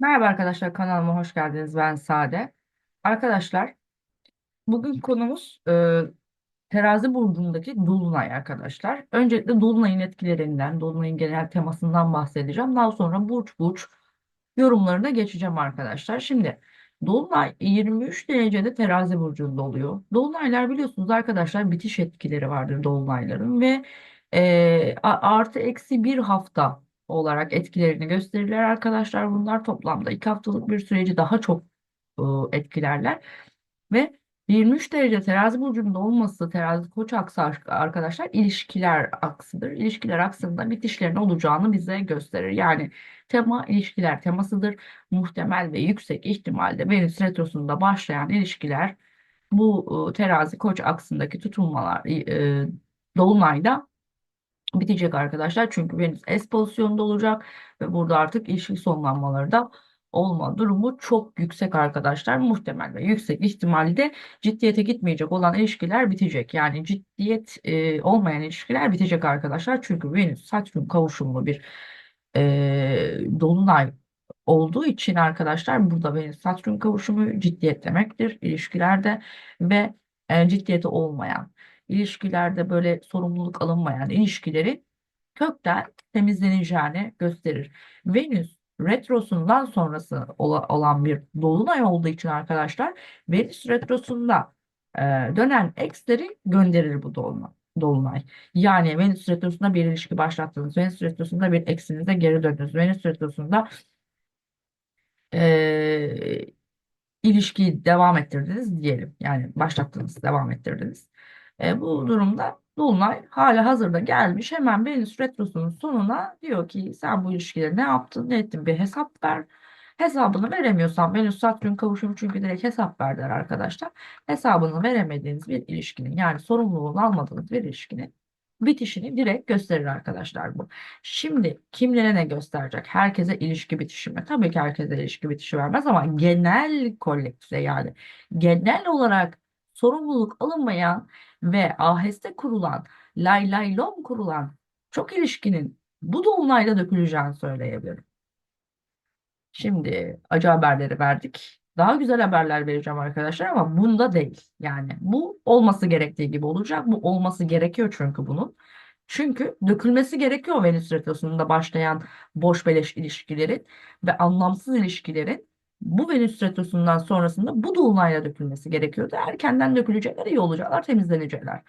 Merhaba arkadaşlar kanalıma hoş geldiniz. Ben Sade. Arkadaşlar bugün konumuz e, terazi burcundaki dolunay arkadaşlar. Öncelikle dolunayın etkilerinden, dolunayın genel temasından bahsedeceğim. Daha sonra burç burç yorumlarına geçeceğim arkadaşlar. Şimdi dolunay 23 derecede terazi burcunda oluyor. Dolunaylar biliyorsunuz arkadaşlar bitiş etkileri vardır dolunayların ve e, artı eksi bir hafta olarak etkilerini gösterirler arkadaşlar. Bunlar toplamda iki haftalık bir süreci daha çok e, etkilerler. Ve 23 derece terazi burcunda olması terazi koç aksı arkadaşlar ilişkiler aksıdır. İlişkiler aksında bitişlerin olacağını bize gösterir. Yani tema ilişkiler temasıdır. Muhtemel ve yüksek ihtimalle Venüs retrosunda başlayan ilişkiler bu e, terazi koç aksındaki tutulmalar e, dolunayda bitecek arkadaşlar. Çünkü Venüs S pozisyonda olacak ve burada artık ilişki sonlanmaları da olma durumu çok yüksek arkadaşlar. Muhtemel ve yüksek ihtimalle ciddiyete gitmeyecek olan ilişkiler bitecek. Yani ciddiyet e, olmayan ilişkiler bitecek arkadaşlar. Çünkü Venüs Satürn kavuşumlu bir e, dolunay olduğu için arkadaşlar burada Venüs Satürn kavuşumu ciddiyet demektir ilişkilerde ve e, ciddiyeti olmayan ilişkilerde böyle sorumluluk alınmayan ilişkileri kökten temizleneceğini gösterir. Venüs retrosundan sonrası ola- olan bir dolunay olduğu için arkadaşlar Venüs retrosunda e, dönen eksleri gönderir bu dolunay. Dolunay. Yani Venüs retrosunda bir ilişki başlattınız. Venüs retrosunda bir eksinize geri döndünüz. Venüs retrosunda e, ilişkiyi devam ettirdiniz diyelim. Yani başlattınız, devam ettirdiniz. E, bu durumda Dolunay hala hazırda gelmiş. Hemen Venüs Retrosu'nun sonuna diyor ki sen bu ilişkileri ne yaptın, ne ettin bir hesap ver. Hesabını veremiyorsan Venüs Satürn kavuşumu çünkü direkt hesap ver der arkadaşlar. Hesabını veremediğiniz bir ilişkinin yani sorumluluğunu almadığınız bir ilişkinin bitişini direkt gösterir arkadaşlar bu. Şimdi kimlere ne gösterecek? Herkese ilişki bitişi mi? Tabii ki herkese ilişki bitişi vermez ama genel kolektife yani genel olarak sorumluluk alınmayan ve aheste kurulan, lay lay lom kurulan çok ilişkinin bu dolunayda döküleceğini söyleyebilirim. Şimdi acı haberleri verdik. Daha güzel haberler vereceğim arkadaşlar ama bunda değil. Yani bu olması gerektiği gibi olacak. Bu olması gerekiyor çünkü bunun. Çünkü dökülmesi gerekiyor Venüs retrosunda başlayan boş beleş ilişkilerin ve anlamsız ilişkilerin bu Venüs retrosundan sonrasında bu dolunayla dökülmesi gerekiyordu. Erkenden dökülecekler, iyi olacaklar, temizlenecekler.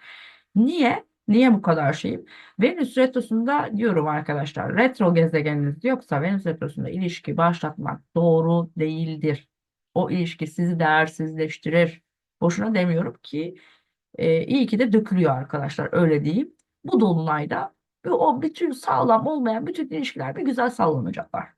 Niye? Niye bu kadar şeyim? Venüs retrosunda diyorum arkadaşlar, retro gezegeniniz yoksa Venüs retrosunda ilişki başlatmak doğru değildir. O ilişki sizi değersizleştirir. Boşuna demiyorum ki e, iyi ki de dökülüyor arkadaşlar öyle diyeyim. Bu dolunayda o bütün sağlam olmayan bütün ilişkiler bir güzel sallanacaklar.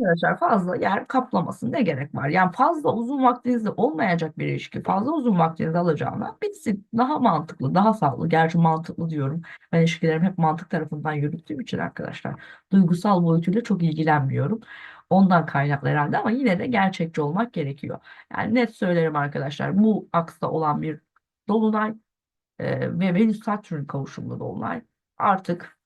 Arkadaşlar fazla yer kaplamasın ne gerek var? Yani fazla uzun vaktinizde olmayacak bir ilişki fazla uzun vaktinizi alacağına bitsin. Daha mantıklı, daha sağlıklı. Gerçi mantıklı diyorum. Ben ilişkilerimi hep mantık tarafından yürüttüğüm için arkadaşlar. Duygusal boyutuyla çok ilgilenmiyorum. Ondan kaynaklı herhalde ama yine de gerçekçi olmak gerekiyor. Yani net söylerim arkadaşlar. Bu aksta olan bir dolunay e, ve Venüs Satürn kavuşumlu dolunay artık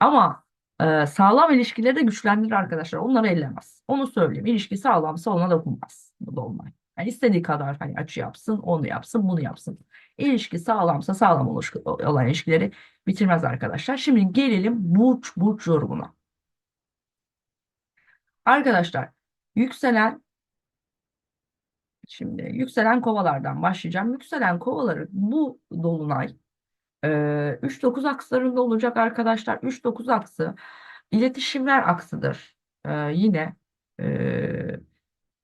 ama e, sağlam ilişkileri de güçlendirir arkadaşlar. Onları ellemez. Onu söyleyeyim. İlişki sağlamsa ona dokunmaz. Bu da olmay. Yani istediği kadar hani açı yapsın, onu yapsın, bunu yapsın. İlişki sağlamsa sağlam olan ilişkileri bitirmez arkadaşlar. Şimdi gelelim burç burç yorumuna. Arkadaşlar yükselen şimdi yükselen kovalardan başlayacağım. Yükselen kovaları bu dolunay e, 3-9 akslarında olacak arkadaşlar. 3-9 aksı iletişimler aksıdır. E, yine e,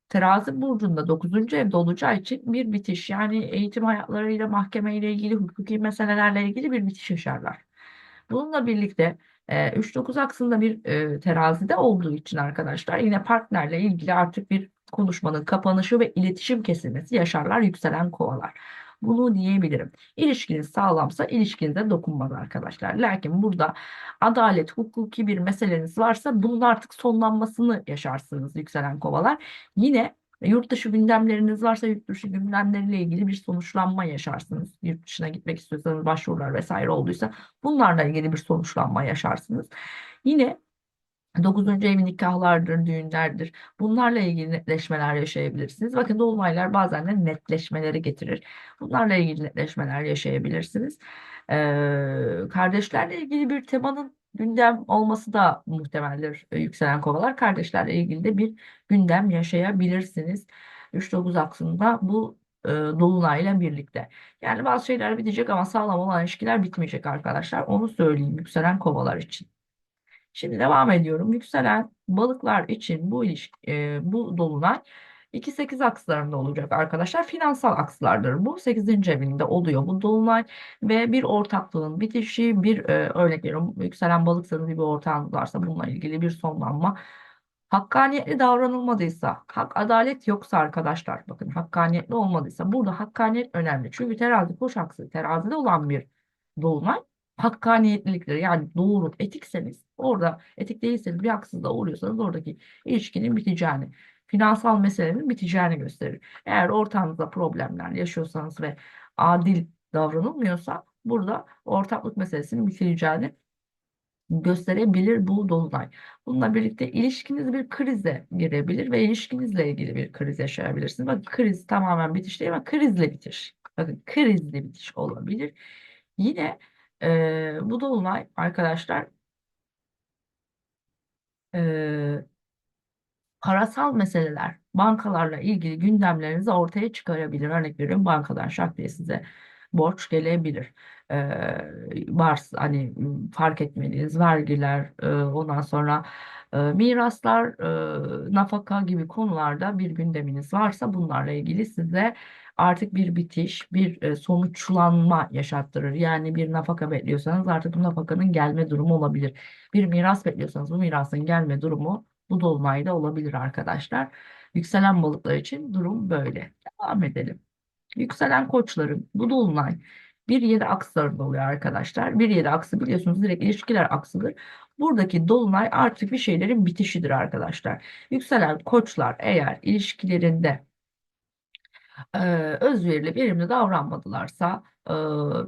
Terazi burcunda dokuzuncu evde olacağı için bir bitiş yani eğitim hayatlarıyla mahkeme ile ilgili hukuki meselelerle ilgili bir bitiş yaşarlar. Bununla birlikte e, 3-9 aksında bir terazide olduğu için arkadaşlar yine partnerle ilgili artık bir konuşmanın kapanışı ve iletişim kesilmesi yaşarlar yükselen kovalar. Bunu diyebilirim. İlişkiniz sağlamsa ilişkinize dokunmaz arkadaşlar. Lakin burada adalet, hukuki bir meseleniz varsa bunun artık sonlanmasını yaşarsınız yükselen kovalar. Yine Yurt dışı gündemleriniz varsa yurt dışı gündemleriyle ilgili bir sonuçlanma yaşarsınız. Yurt dışına gitmek istiyorsanız başvurular vesaire olduysa bunlarla ilgili bir sonuçlanma yaşarsınız. Yine Dokuzuncu ev nikahlardır, düğünlerdir. Bunlarla ilgili netleşmeler yaşayabilirsiniz. Bakın dolunaylar bazen de netleşmeleri getirir. Bunlarla ilgili netleşmeler yaşayabilirsiniz. Ee, kardeşlerle ilgili bir temanın gündem olması da muhtemeldir e, yükselen kovalar. Kardeşlerle ilgili de bir gündem yaşayabilirsiniz. 3-9 aksında bu e, dolunayla birlikte. Yani bazı şeyler bitecek ama sağlam olan ilişkiler bitmeyecek arkadaşlar. Onu söyleyeyim yükselen kovalar için. Şimdi devam ediyorum. Yükselen balıklar için bu ilişki, e, bu dolunay 2-8 akslarında olacak arkadaşlar. Finansal akslardır bu. 8. evinde oluyor bu dolunay ve bir ortaklığın bitişi, bir e, örnek veriyorum yükselen balıksanız bir ortağınız varsa bununla ilgili bir sonlanma. Hakkaniyetli davranılmadıysa, hak adalet yoksa arkadaşlar bakın hakkaniyetli olmadıysa burada hakkaniyet önemli. Çünkü terazi koç aksı terazide olan bir dolunay hakkaniyetliliktir. Yani doğru, etikseniz orada etik değilseniz bir haksızlığa uğruyorsanız oradaki ilişkinin biteceğini, finansal meselenin biteceğini gösterir. Eğer ortağınızda problemler yaşıyorsanız ve adil davranılmıyorsa burada ortaklık meselesinin bitileceğini gösterebilir bu dolunay. Bununla birlikte ilişkiniz bir krize girebilir ve ilişkinizle ilgili bir kriz yaşayabilirsiniz. Bakın kriz tamamen bitiş değil ama krizle bitiş. Bakın krizle bitiş olabilir. Yine e, bu dolunay arkadaşlar e, parasal meseleler, bankalarla ilgili gündemlerinizi ortaya çıkarabilir. Örnek veriyorum bankadan şak diye size borç gelebilir. Ee, varsa hani fark etmediğiniz vergiler, e, ondan sonra e, miraslar, e, nafaka gibi konularda bir gündeminiz varsa bunlarla ilgili size artık bir bitiş, bir e, sonuçlanma yaşattırır. Yani bir nafaka bekliyorsanız artık bu nafakanın gelme durumu olabilir. Bir miras bekliyorsanız bu mirasın gelme durumu bu dolunayda olabilir arkadaşlar. Yükselen balıklar için durum böyle. Devam edelim. Yükselen koçların bu dolunay bir yedi akslarında oluyor arkadaşlar. Bir yedi aksı biliyorsunuz direkt ilişkiler aksıdır. Buradaki dolunay artık bir şeylerin bitişidir arkadaşlar. Yükselen koçlar eğer ilişkilerinde e, özverili, verimli davranmadılarsa e,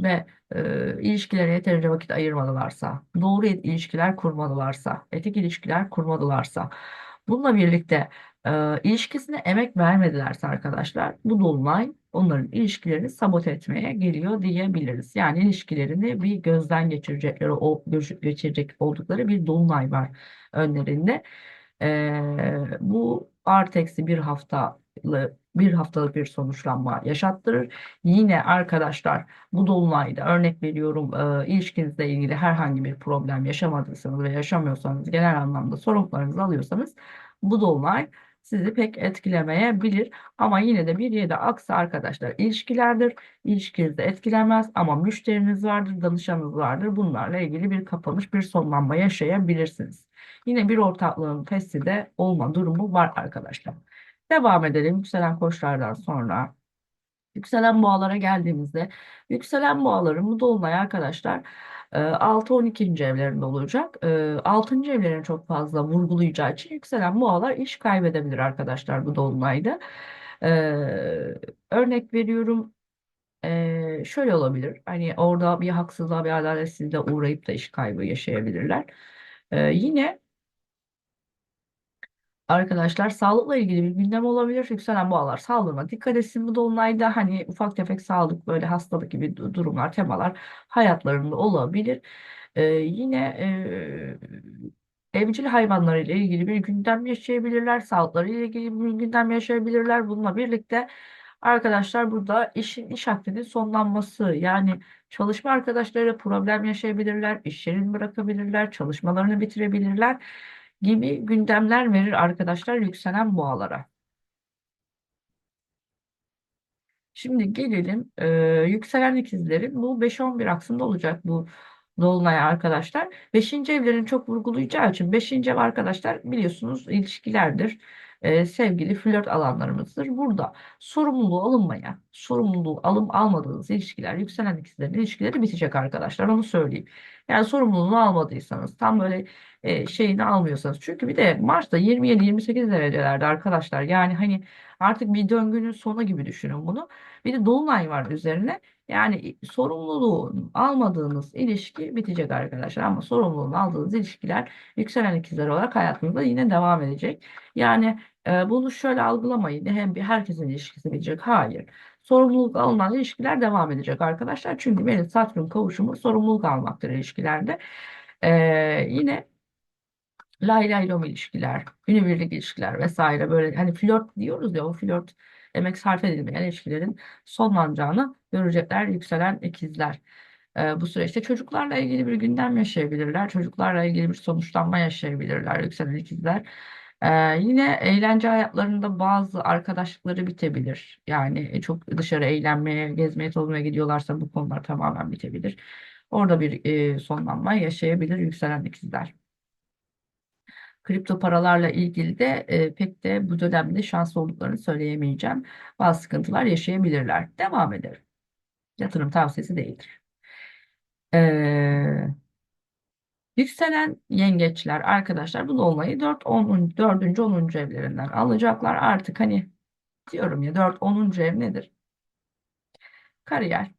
ve e, ilişkilere yeterince vakit ayırmadılarsa, doğru ilişkiler kurmadılarsa, etik ilişkiler kurmadılarsa, bununla birlikte e, ilişkisine emek vermedilerse arkadaşlar, bu dolunay onların ilişkilerini sabote etmeye geliyor diyebiliriz. Yani ilişkilerini bir gözden geçirecekleri, o geçirecek oldukları bir dolunay var önlerinde. E, bu artı eksi bir haftalı bir haftalık bir sonuçlanma yaşattırır. Yine arkadaşlar bu dolunayda örnek veriyorum e, ilişkinizle ilgili herhangi bir problem yaşamadıysanız ve yaşamıyorsanız genel anlamda sorumluluklarınızı alıyorsanız bu dolunay sizi pek etkilemeyebilir. Ama yine de bir yerde aksi arkadaşlar ilişkilerdir. İlişkinizde etkilemez ama müşteriniz vardır, danışanınız vardır. Bunlarla ilgili bir kapanış, bir sonlanma yaşayabilirsiniz. Yine bir ortaklığın testi de olma durumu var arkadaşlar. Devam edelim yükselen koçlardan sonra. Yükselen boğalara geldiğimizde yükselen boğaların bu dolunay arkadaşlar 6-12. evlerinde olacak. 6. evlerini çok fazla vurgulayacağı için yükselen boğalar iş kaybedebilir arkadaşlar bu dolunayda. E, örnek veriyorum şöyle olabilir. Hani orada bir haksızlığa bir adaletsizliğe uğrayıp da iş kaybı yaşayabilirler. Yine Arkadaşlar sağlıkla ilgili bir gündem olabilir. Yükselen boğalar sağlığına dikkat etsin. Bu dolunayda hani ufak tefek sağlık böyle hastalık gibi durumlar, temalar hayatlarında olabilir. Ee, yine e, evcil hayvanlar ile ilgili bir gündem yaşayabilirler. Sağlıkları ile ilgili bir gündem yaşayabilirler. Bununla birlikte arkadaşlar burada işin iş akdinin sonlanması yani çalışma arkadaşları problem yaşayabilirler. iş yerini bırakabilirler. Çalışmalarını bitirebilirler gibi gündemler verir arkadaşlar yükselen boğalara. Şimdi gelelim e, yükselen ikizlerin bu 5-11 aksında olacak bu dolunay arkadaşlar. 5. evlerin çok vurgulayacağı için 5. ev arkadaşlar biliyorsunuz ilişkilerdir. E, sevgili flört alanlarımızdır. Burada sorumluluğu alınmaya, sorumluluğu alım almadığınız ilişkiler, yükselen ikizlerin ilişkileri bitecek arkadaşlar. Onu söyleyeyim. Yani sorumluluğunu almadıysanız, tam böyle e, şeyini almıyorsanız. Çünkü bir de Mars'ta 27-28 derecelerde arkadaşlar. Yani hani artık bir döngünün sonu gibi düşünün bunu. Bir de dolunay var üzerine. Yani sorumluluğu almadığınız ilişki bitecek arkadaşlar. Ama sorumluluğunu aldığınız ilişkiler yükselen ikizler olarak hayatınızda yine devam edecek. Yani e, bunu şöyle algılamayın. Hem bir herkesin ilişkisi bitecek. Hayır. Sorumluluk alınan ilişkiler devam edecek arkadaşlar. Çünkü benim Satürn kavuşumu sorumluluk almaktır ilişkilerde. E, yine lay lay lom ilişkiler, günübirlik ilişkiler vesaire böyle hani flört diyoruz ya o flört emek sarf edilmeyen ilişkilerin sonlanacağını görecekler yükselen ikizler. Ee, bu süreçte çocuklarla ilgili bir gündem yaşayabilirler. Çocuklarla ilgili bir sonuçlanma yaşayabilirler yükselen ikizler. Ee, yine eğlence hayatlarında bazı arkadaşlıkları bitebilir. Yani çok dışarı eğlenmeye, gezmeye, tozmaya gidiyorlarsa bu konular tamamen bitebilir. Orada bir e, sonlanma yaşayabilir yükselen ikizler. Kripto paralarla ilgili de e, pek de bu dönemde şanslı olduklarını söyleyemeyeceğim. Bazı sıkıntılar yaşayabilirler. Devam edelim. Yatırım tavsiyesi değildir. Ee, yükselen yengeçler arkadaşlar bu dolunayı 4 10. 4. 10. evlerinden alacaklar. Artık hani diyorum ya 4 10. ev nedir? Kariyer,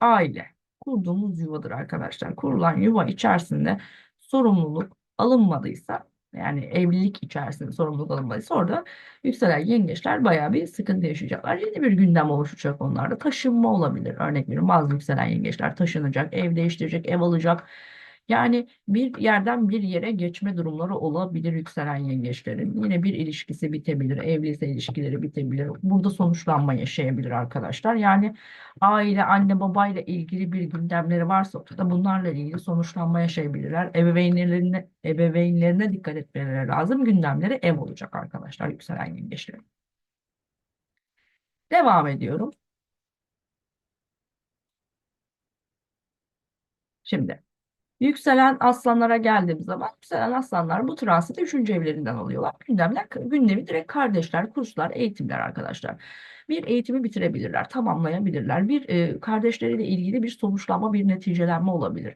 aile, kurduğumuz yuvadır arkadaşlar. Kurulan yuva içerisinde sorumluluk alınmadıysa yani evlilik içerisinde sorumluluk alınmadıysa orada yükselen yengeçler bayağı bir sıkıntı yaşayacaklar. Yeni bir gündem oluşacak onlarda. Taşınma olabilir. Örnek veriyorum bazı yükselen yengeçler taşınacak, ev değiştirecek, ev alacak. Yani bir yerden bir yere geçme durumları olabilir yükselen yengeçlerin. Yine bir ilişkisi bitebilir, evliyse ilişkileri bitebilir. Burada sonuçlanma yaşayabilir arkadaşlar. Yani aile, anne, babayla ilgili bir gündemleri varsa ortada bunlarla ilgili sonuçlanma yaşayabilirler. Ebeveynlerine, ebeveynlerine dikkat etmeleri lazım. Gündemleri ev olacak arkadaşlar yükselen yengeçlerin. Devam ediyorum. Şimdi Yükselen aslanlara geldiğimiz zaman yükselen aslanlar bu transiti üçüncü evlerinden alıyorlar. Gündemler, gündemi direkt kardeşler, kurslar, eğitimler arkadaşlar. Bir eğitimi bitirebilirler, tamamlayabilirler. Bir e, kardeşleriyle ilgili bir sonuçlanma, bir neticelenme olabilir.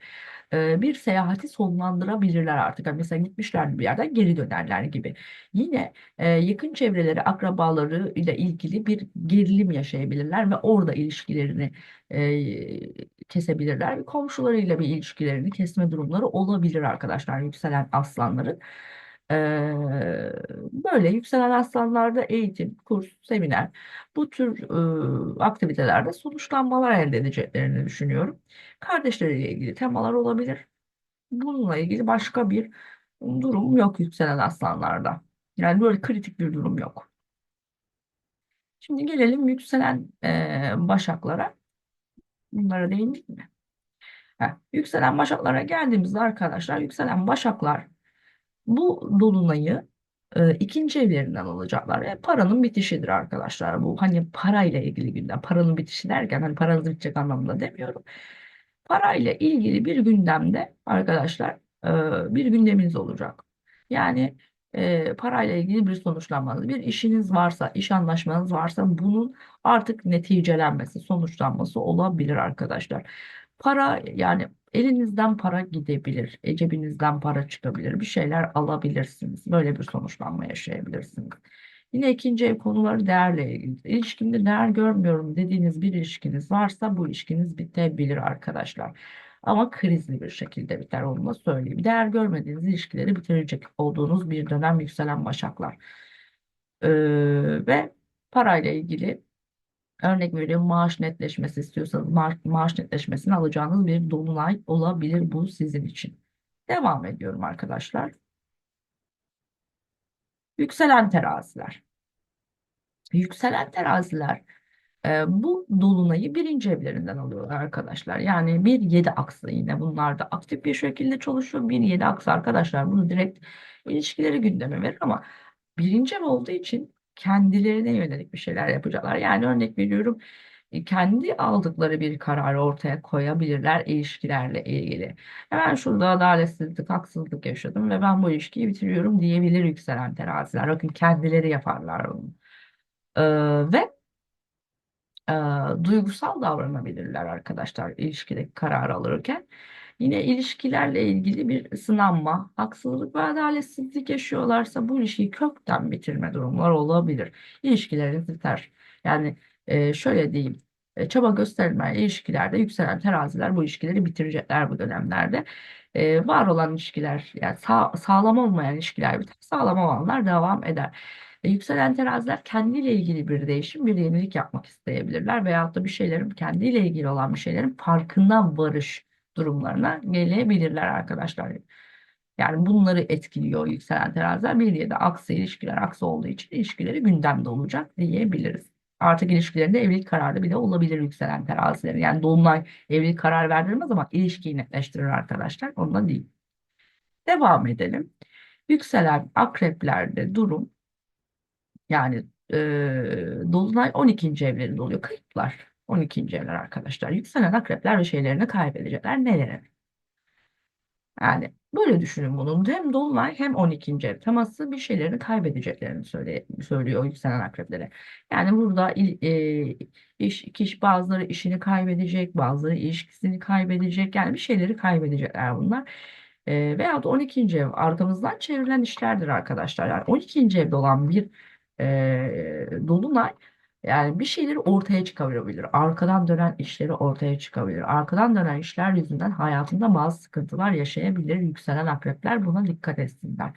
Bir seyahati sonlandırabilirler artık. Yani mesela gitmişler bir yerden geri dönerler gibi. Yine e, yakın çevreleri, akrabaları ile ilgili bir gerilim yaşayabilirler ve orada ilişkilerini e, kesebilirler. Komşularıyla bir ilişkilerini kesme durumları olabilir arkadaşlar yükselen aslanların. Böyle yükselen aslanlarda eğitim, kurs, seminer bu tür aktivitelerde sonuçlanmalar elde edeceklerini düşünüyorum. Kardeşleriyle ilgili temalar olabilir. Bununla ilgili başka bir durum yok yükselen aslanlarda. Yani böyle kritik bir durum yok. Şimdi gelelim yükselen başaklara. Bunlara değindik mi? Heh, yükselen başaklara geldiğimizde arkadaşlar yükselen başaklar bu dolunayı e, ikinci evlerinden alacaklar. ve paranın bitişidir arkadaşlar. Bu hani parayla ilgili gündem. Paranın bitişi derken hani paranız bitecek anlamında demiyorum. Parayla ilgili bir gündemde arkadaşlar e, bir gündeminiz olacak. Yani e, parayla ilgili bir sonuçlanmanız, bir işiniz varsa, iş anlaşmanız varsa bunun artık neticelenmesi, sonuçlanması olabilir arkadaşlar. Para yani elinizden para gidebilir, e, cebinizden para çıkabilir, bir şeyler alabilirsiniz. Böyle bir sonuçlanma yaşayabilirsiniz. Yine ikinci ev konuları değerle ilgili. İlişkimde değer görmüyorum dediğiniz bir ilişkiniz varsa bu ilişkiniz bitebilir arkadaşlar. Ama krizli bir şekilde biter onu da söyleyeyim. Değer görmediğiniz ilişkileri bitirecek olduğunuz bir dönem yükselen başaklar. Ee, ve parayla ilgili örnek veriyorum maaş netleşmesi istiyorsanız maaş, maaş netleşmesini alacağınız bir dolunay olabilir bu sizin için. Devam ediyorum arkadaşlar. Yükselen teraziler. Yükselen teraziler e, bu dolunayı birinci evlerinden alıyorlar arkadaşlar. Yani bir yedi aksı yine bunlar da aktif bir şekilde çalışıyor. Bir yedi aksı arkadaşlar bunu direkt ilişkileri gündeme verir ama birinci ev olduğu için kendilerine yönelik bir şeyler yapacaklar. Yani örnek veriyorum kendi aldıkları bir kararı ortaya koyabilirler ilişkilerle ilgili. Hemen şurada adaletsizlik, haksızlık yaşadım ve ben bu ilişkiyi bitiriyorum diyebilir yükselen teraziler. Bakın kendileri yaparlar bunu. Ee, ve e, duygusal davranabilirler arkadaşlar ilişkideki karar alırken. Yine ilişkilerle ilgili bir sınanma, haksızlık ve adaletsizlik yaşıyorlarsa bu ilişkiyi kökten bitirme durumları olabilir. İlişkileriniz biter. Yani e, şöyle diyeyim, e, çaba gösterilmeyen ilişkilerde yükselen teraziler bu ilişkileri bitirecekler bu dönemlerde. E, var olan ilişkiler, yani sağ, sağlam olmayan ilişkiler biter, sağlam olanlar devam eder. E, yükselen teraziler kendiyle ilgili bir değişim, bir yenilik yapmak isteyebilirler veyahut da bir şeylerin kendiyle ilgili olan bir şeylerin farkına varış durumlarına gelebilirler arkadaşlar. Yani bunları etkiliyor yükselen teraziler. Bir diye de aksi ilişkiler aksi olduğu için ilişkileri gündemde olacak diyebiliriz. Artık ilişkilerinde evlilik kararı bile olabilir yükselen terazilerin. Yani dolunay evlilik karar verdirmez ama ilişkiyi netleştirir arkadaşlar. Ondan değil. Devam edelim. Yükselen akreplerde durum yani e, dolunay 12. evlerinde oluyor. Kayıplar 12. evler arkadaşlar. Yükselen akrepler ve şeylerini kaybedecekler. Neleri? Yani böyle düşünün bunu. Hem dolunay hem 12. ev teması bir şeylerini kaybedeceklerini söyle, söylüyor yükselen akreplere. Yani burada e, iş, kişi bazıları işini kaybedecek, bazıları ilişkisini kaybedecek. Yani bir şeyleri kaybedecekler bunlar. E, veyahut 12. ev arkamızdan çevrilen işlerdir arkadaşlar. Yani 12. evde olan bir e, dolunay yani bir şeyleri ortaya çıkabilir. Arkadan dönen işleri ortaya çıkabilir. Arkadan dönen işler yüzünden hayatında bazı sıkıntılar yaşayabilir. Yükselen akrepler buna dikkat etsinler.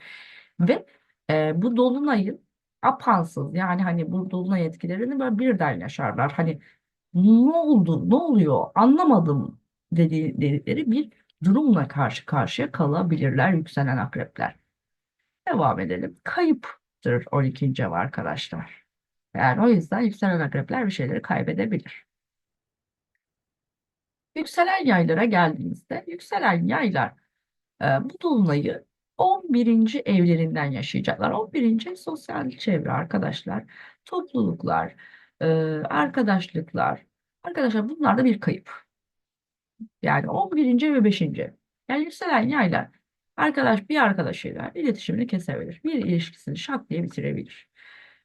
Ve e, bu dolunayın apansız yani hani bu dolunay etkilerini böyle birden yaşarlar. Hani ne oldu, ne oluyor anlamadım dediği, dedikleri bir durumla karşı karşıya kalabilirler yükselen akrepler. Devam edelim. Kayıptır 12. ev arkadaşlar. Yani o yüzden yükselen akrepler bir şeyleri kaybedebilir. Yükselen yaylara geldiğimizde yükselen yaylar e, bu dolunayı 11. evlerinden yaşayacaklar. 11. sosyal çevre arkadaşlar, topluluklar, e, arkadaşlıklar. Arkadaşlar bunlar da bir kayıp. Yani 11. ve 5. Yani yükselen yaylar arkadaş bir arkadaşıyla iletişimini kesebilir. Bir ilişkisini şak diye bitirebilir.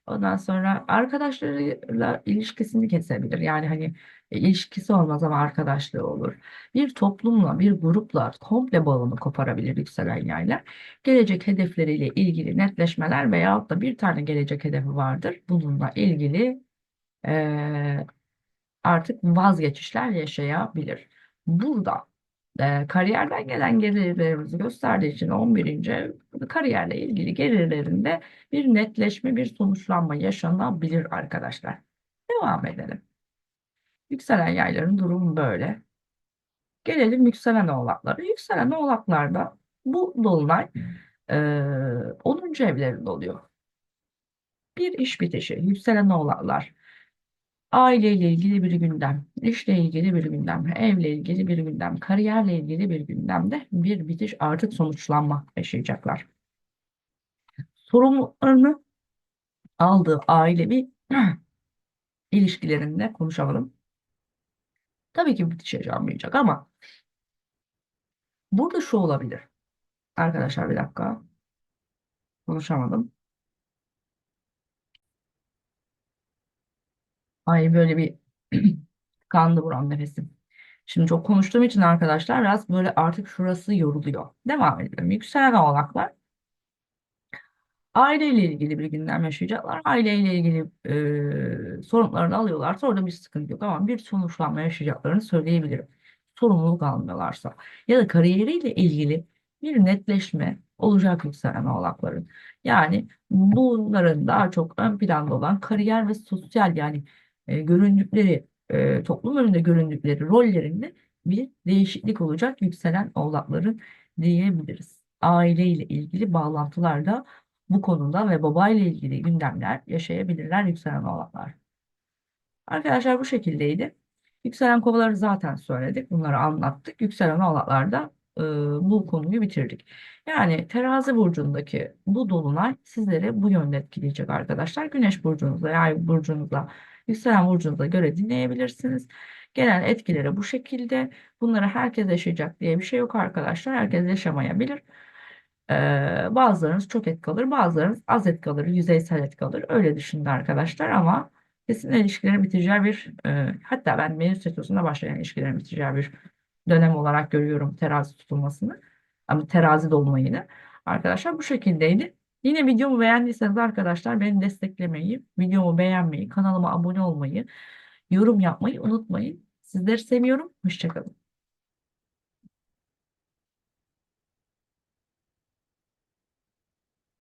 Ondan sonra arkadaşlarıyla ilişkisini kesebilir. Yani hani e, ilişkisi olmaz ama arkadaşlığı olur. Bir toplumla, bir grupla komple bağını koparabilir yükselen yaylar. Gelecek hedefleriyle ilgili netleşmeler veyahut da bir tane gelecek hedefi vardır. Bununla ilgili eee, artık vazgeçişler yaşayabilir. Burada kariyerden gelen gelirlerimizi gösterdiği için 11. kariyerle ilgili gelirlerinde bir netleşme, bir sonuçlanma yaşanabilir arkadaşlar. Devam edelim. Yükselen yayların durumu böyle. Gelelim yükselen oğlaklara. Yükselen oğlaklarda bu dolunay e, 10. evlerinde oluyor. Bir iş bitişi. Yükselen oğlaklar. Aileyle ilgili bir gündem, işle ilgili bir gündem, evle ilgili bir gündem, kariyerle ilgili bir gündemde bir bitiş artık sonuçlanma yaşayacaklar. Sorumluluklarını aldığı ailevi ilişkilerinde konuşalım. Tabii ki bitiş yaşanmayacak ama burada şu olabilir. Arkadaşlar bir dakika. Konuşamadım. Ay böyle bir kandı buram nefesim. Şimdi çok konuştuğum için arkadaşlar biraz böyle artık şurası yoruluyor. Devam edelim. Yükselen oğlaklar aileyle ilgili bir gündem yaşayacaklar. Aileyle ilgili e, sorunlarını alıyorlar. Sonra bir sıkıntı yok ama bir sonuçlanma yaşayacaklarını söyleyebilirim. Sorumluluk almıyorlarsa. Ya da kariyeriyle ilgili bir netleşme olacak yükselen oğlakların. Yani bunların daha çok ön planda olan kariyer ve sosyal yani e, göründükleri e, toplum önünde göründükleri rollerinde bir değişiklik olacak yükselen oğlakların diyebiliriz. Aileyle ilgili bağlantılarda bu konuda ve babayla ilgili gündemler yaşayabilirler yükselen oğlaklar. Arkadaşlar bu şekildeydi. Yükselen kovaları zaten söyledik. Bunları anlattık. Yükselen oğlaklarda e, bu konuyu bitirdik. Yani terazi burcundaki bu dolunay sizleri bu yönde etkileyecek arkadaşlar. Güneş burcunuzda, yay burcunuzda Yükselen burcunuza göre dinleyebilirsiniz. Genel etkileri bu şekilde. Bunları herkes yaşayacak diye bir şey yok arkadaşlar. Herkes yaşamayabilir. Ee, bazılarınız çok et kalır, bazılarınız az et kalır, yüzeysel et kalır. Öyle düşünün arkadaşlar ama kesin ilişkilerin biteceği bir e, hatta ben Venüs retrosunda başlayan ilişkilerin biteceği bir dönem olarak görüyorum terazi tutulmasını. Ama terazi dolunayını. Arkadaşlar bu şekildeydi. Yine videomu beğendiyseniz arkadaşlar beni desteklemeyi, videomu beğenmeyi, kanalıma abone olmayı, yorum yapmayı unutmayın. Sizleri seviyorum. Hoşçakalın.